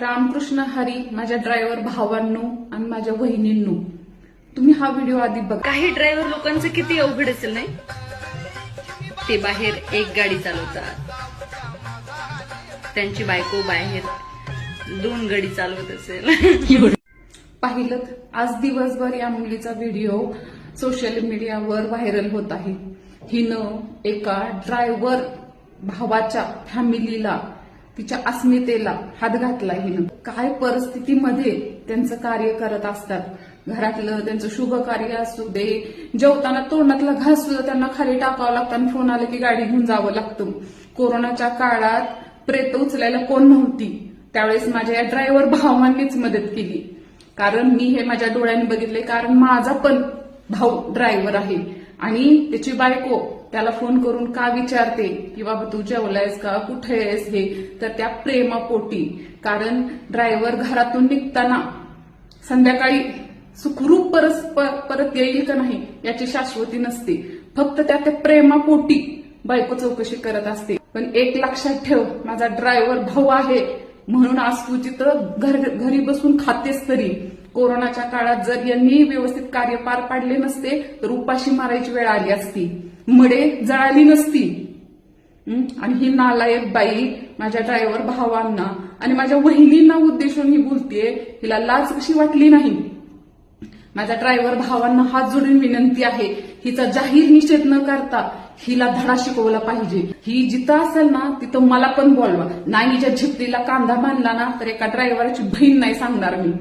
रामकृष्ण हरी माझ्या ड्रायव्हर भावांनो आणि माझ्या बहिणींनो तुम्ही हा व्हिडिओ आधी बघा. काही ड्रायव्हर लोकांचं किती अवघड असेल नाही? ते बाहेर एक गाडी चालवतात. त्यांची बायको बाहेर दोन गाडी चालवत असेल. पाहिलं आज दिवसभर या मुलीचा व्हिडिओ सोशल मीडियावर व्हायरल होत आहे. हिनं एका ड्रायव्हर भावाच्या फॅमिलीला तिच्या अस्मितेला हात घातला हिनं. काय परिस्थितीमध्ये त्यांचं कार्य करत असतात? घरातलं त्यांचं शुभ कार्य असू दे जेवताना तोंडातला घास सुद्धा त्यांना खाली टाकावं लागतं आणि फोन आला की गाडी घेऊन जावं लागतं. कोरोनाच्या काळात प्रेत उचलायला कोण नव्हती. त्यावेळेस माझ्या या ड्रायव्हर भावांनीच मदत केली. कारण मी हे माझ्या डोळ्यांनी बघितले कारण माझा पण भाऊ ड्रायव्हर आहे. आणि त्याची बायको त्याला फोन करून का विचारते की बाबा तू जेवलायस का? कुठे आहेस हे? तर त्या प्रेमापोटी. कारण ड्रायव्हर घरातून निघताना संध्याकाळी सुखरूप परस परत येईल का नाही याची शाश्वती नसते. फक्त त्या त्या प्रेमापोटी बायको चौकशी करत असते. पण एक लक्षात ठेव माझा ड्रायव्हर भाऊ आहे. म्हणून आज तू तिथं घर घरी बसून खातेस तरी. कोरोनाच्या काळात जर यांनी व्यवस्थित कार्य पार पाडले नसते तर उपाशी मारायची वेळ आली असती. मडे जळाली नसती. आणि ही नालायक बाई माझ्या ड्रायव्हर भावांना आणि माझ्या वहिनींना उद्देशून ही बोलतेय हिला लाज कशी वाटली नाही? माझ्या ड्रायव्हर भावांना हात जोडून विनंती आहे हिचा जाहीर निषेध न करता हिला धडा शिकवला पाहिजे. ही जिथं असेल ना तिथं मला पण बोलवा. नाही हिच्या झिपलीला कांदा बांधला ना तर एका ड्रायव्हरची बहीण नाही सांगणार मी.